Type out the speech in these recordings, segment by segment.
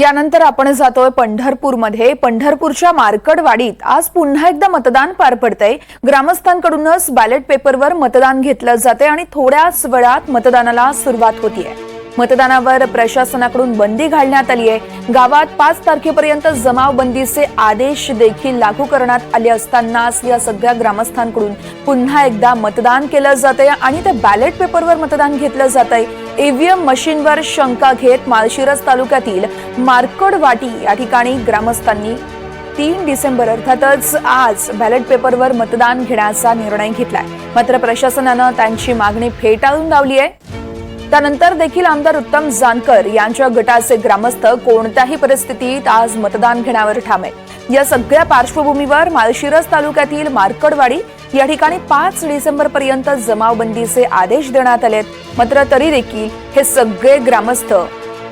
यानंतर आपण जातोय पंढरपूरमध्ये. पंढरपूरच्या मार्कडवाडीत आज पुन्हा एकदा मतदान पार पडतंय. ग्रामस्थांकडूनच बॅलेट पेपरवर मतदान घेतलं जाते आणि थोड्याच वेळात मतदानाला सुरुवात होतीये. मतदानावर प्रशासनाकडून बंदी घालण्यात आली आहे. गावात पाच तारखेपर्यंत जमावबंदीचे आदेश देखील लागू करण्यात आले असतानाच या सगळ्या ग्रामस्थांकडून पुन्हा एकदा मतदान केलं जातंय आणि ते बॅलेट पेपरवर मतदान घेतलं जातंय. ईव्हीएम मशीनवर शंका घेत माळशिरस तालुक्यातील मार्कडवाटी या ठिकाणी ग्रामस्थांनी तीन डिसेंबर अर्थातच आज बॅलेट पेपरवर मतदान घेण्याचा निर्णय घेतलाय. मात्र प्रशासनानं त्यांची मागणी फेटाळून लावली आहे. त्यानंतर देखील आमदार उत्तम जानकर यांच्या गटाचे ग्रामस्थ कोणत्याही परिस्थितीत आज मतदान घेण्यावर ठाम. आहेत या सगळ्या पार्श्वभूमीवर माळशिरस तालुक्यातील मार्कडवाडी या ठिकाणी पाच डिसेंबर पर्यंत जमावबंदीचे आदेश देण्यात आलेत. मात्र तरी देखील हे सगळे ग्रामस्थ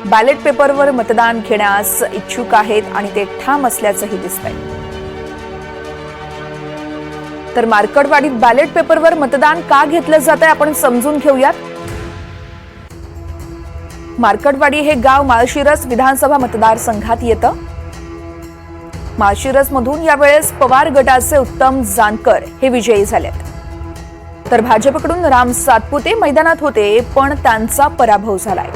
बॅलेट पेपरवर मतदान घेण्यास इच्छुक आहेत आणि ते ठाम असल्याचंही दिसतंय. तर मार्कडवाडीत बॅलेट पेपरवर मतदान का घेतलं जात आहे आपण समजून घेऊयात. मार्कटवाडी हे गाव माळशिरस विधानसभा मतदारसंघात येतं. माळशिरस मधून यावेळेस पवार गटाचे उत्तम जानकर हे विजयी झालेत. तर भाजपकडून राम सातपुते मैदानात होते पण त्यांचा पराभव झालाय.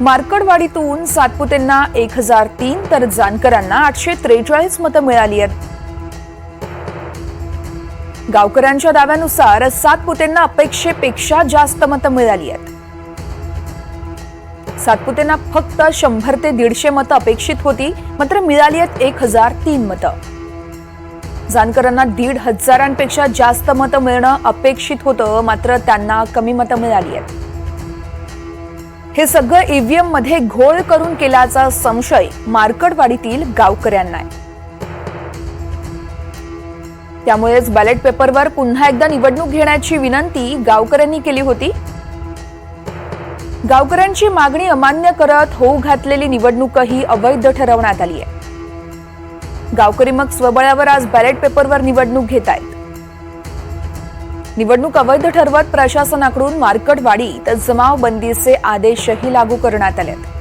मार्कडवाडीतून सातपुतेंना एक हजार तीन तर जानकरांना आठशे त्रेचाळीस मतं मिळाली आहेत. गावकऱ्यांच्या दाव्यानुसार सातपुतेंना अपेक्षेपेक्षा जास्त मतं मिळाली आहेत. सातपुतेंना फक्त शंभर ते दीडशे मतं अपेक्षित होती मात्र मिळाली आहेत एक हजार तीन मतं. जानकरांना दीड हजारांपेक्षा जास्त मतं मिळणं अपेक्षित होतं मात्र त्यांना कमी मतं मिळाली आहेत. हे सगळं ईव्हीएममध्ये घोळ करून केल्याचा संशय मार्कडवाडीतील गावकऱ्यांना आहे. त्यामुळेच बॅलेट पेपरवर पुन्हा एकदा निवडणूक घेण्याची विनंती गावकऱ्यांनी केली होती. गावकऱ्यांची मागणी अमान्य करत होऊ घातलेली निवडणूकही अवैध ठरवण्यात आली आहे. गावकरी मग स्वबळावर आज बॅलेट पेपरवर निवडणूक घेत आहेत निवडणूक अवैध ठरवत प्रशासनाकडून मार्कटवाडी तर जमावबंदीचे आदेशही लागू करण्यात आले आहेत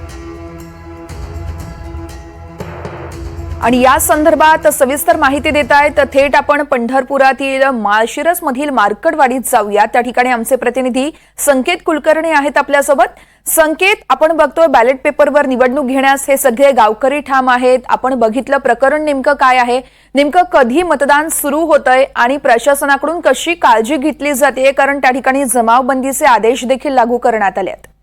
आणि या संदर्भात सविस्तर माहिती देत आहेत थेट आपण पंढरपुरातील माळशिरस मधील मार्कडवाडीत जाऊया. त्या ठिकाणी आमचे प्रतिनिधी संकेत कुलकर्णी आहेत आपल्यासोबत. संकेत आपण बघतोय बॅलेट पेपरवर निवडणूक घेण्यास हे सगळे गावकरी ठाम आहेत. आपण बघितलं प्रकरण नेमकं काय आहे? नेमकं कधी मतदान सुरू होतंय आणि प्रशासनाकडून कशी काळजी घेतली जाते? कारण त्या ठिकाणी जमावबंदीचे आदेश देखील लागू करण्यात आले आहेत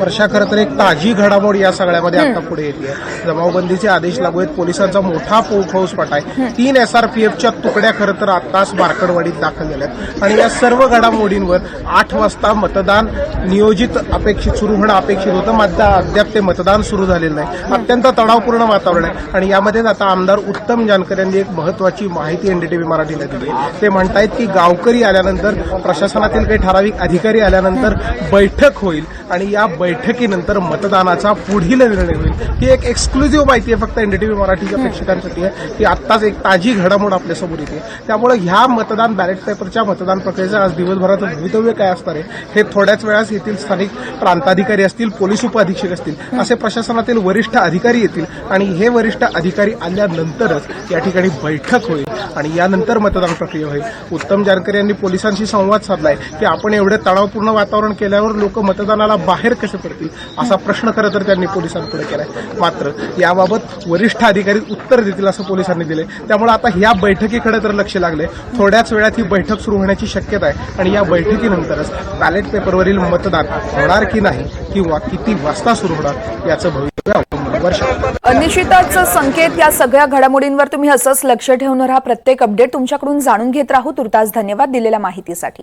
वर्षा खरं तर एक ताजी घडामोड या सगळ्यामध्ये आता पुढे येते. जमावबंदीचे आदेश लागू आहेत. पोलिसांचा मोठा फौजफाटा आहे तीन एसआरपीएफच्या तुकड्या खरं तर आताच मार्कडवाडीत दाखल झाल्या आहेत आणि या सर्व घडामोडींवर आठ वाजता मतदान नियोजित अपेक्षित सुरू होणं अपेक्षित होतं. मात्र अद्याप ते मतदान सुरू झालेलं नाही. अत्यंत तणावपूर्ण वातावरण आहे. आणि यामध्येच आता आमदार उत्तम जानकर यांनी एक महत्वाची माहिती एनडीटीव्ही मराठीला दिली आहे. ते म्हणतायत की गावकरी आल्यानंतर प्रशासनातील काही ठराविक अधिकारी आल्यानंतर बैठक होईल. आणि या बैठकीनंतर मतदानाचा पुढील निर्णय होईल. ही एक एक्सक्लुझिव्ह माहिती आहे फक्त एनडीटीव्ही मराठीच्या प्रेक्षकांसाठी आहे. की आत्ताच एक ताजी घडामोड आपल्यासमोर येते. त्यामुळे ह्या मतदान बॅलेट पेपरच्या मतदान प्रक्रियेचं आज दिवसभराचं भवितव्य काय असणार आहे हे थोड्याच वेळास येथील स्थानिक प्रांताधिकारी असतील पोलीस उपअधीक्षक असतील असे प्रशासनातील वरिष्ठ अधिकारी येतील आणि हे वरिष्ठ अधिकारी आल्यानंतरच या ठिकाणी बैठक होईल आणि यानंतर मतदान प्रक्रिया होईल. उत्तम जानकर यांनी पोलिसांशी संवाद साधलाय की आपण एवढे तणावपूर्ण वातावरण केल्यावर लोक मतदानाला बाहेर कसे पडतील असा प्रश्न खरं तर त्यांनी पोलिसांपुढे केलाय. मात्र याबाबत वरिष्ठ अधिकारी उत्तर देतील असं पोलिसांनी दिले त्यामुळे आता या बैठकीकडे तर लक्ष लागले थोड्याच वेळात ही बैठक सुरू होण्याची शक्यता आहे. आणि या बैठकीनंतरच बॅलेट पेपरवरील मतदान होणार की नाही किंवा किती वाजता सुरू होणार याचं भविष्य अवलंबून निश्चितच संकेत या सगळ्या घडामोडींवर तुम्ही असंच लक्ष ठेवून राहा. प्रत्येक अपडेट तुमच्याकडून जाणून घेत राहू. तुर्तास धन्यवाद दिलेल्या माहितीसाठी.